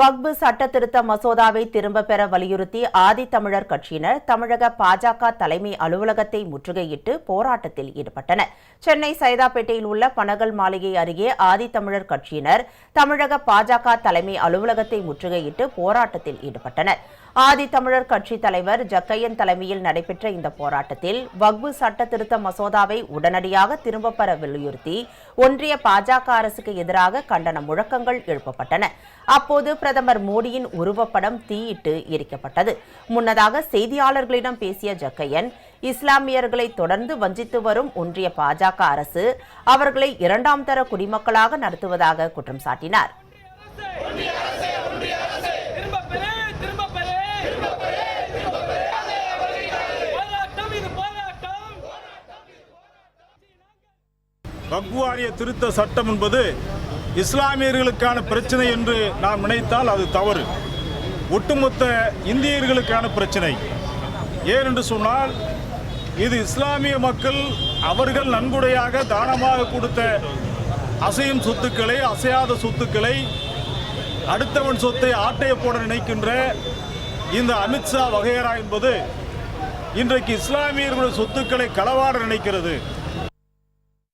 வக்பு சட்ட திருத்த மசோதாவை திரும்ப பெற வலியுறுத்தி ஆதித்தமிழர் கட்சியினர் தமிழக பாஜக தலைமை அலுவலகத்தை முற்றுகையிட்டு போராட்டத்தில் ஈடுபட்டனர். சென்னை சைதாப்பேட்டையில் உள்ள பனகல் மாளிகை அருகே ஆதித்தமிழர் கட்சியினர் தமிழக பாஜக தலைமை அலுவலகத்தை முற்றுகையிட்டு போராட்டத்தில் ஈடுபட்டனர். ஆதித்தமிழர் கட்சி தலைவர் ஜக்கையன் தலைமையில் நடைபெற்ற இந்த போராட்டத்தில் வக்பு சட்ட திருத்த மசோதாவை உடனடியாக திரும்பப் பெற வலியுறுத்தி ஒன்றிய பாஜக அரசுக்கு எதிராக கண்டன முழக்கங்கள் எழுப்பப்பட்டன. அப்போது பிரதமர் மோடியின் உருவப்படம் தீயிட்டு எரிக்கப்பட்டது. முன்னதாக செய்தியாளர்களிடம் பேசிய ஜக்கையன் இஸ்லாமியர்களை தொடர்ந்து வஞ்சித்து வரும் ஒன்றிய பாஜக அரசு அவர்களை இரண்டாம் தர குடிமக்களாக நடத்துவதாக குற்றம் சாட்டினார். வக்வாரிய திருத்த சட்டம் என்பது இஸ்லாமியர்களுக்கான பிரச்சனை என்று நாம் நினைத்தால் அது தவறு. ஒட்டுமொத்த இந்தியர்களுக்கான பிரச்சனை. ஏனென்று சொன்னால் இது இஸ்லாமிய மக்கள் அவர்கள் நன்கொடையாக தானமாக கொடுத்த அசையும் சொத்துக்களை அசையாத சொத்துக்களை அடுத்தவன் சொத்தை ஆட்டைய போட நினைக்கின்ற இந்த அமித்ஷா வகையரா என்பது இன்றைக்கு இஸ்லாமியர்களுடைய சொத்துக்களை களவாட நினைக்கிறது.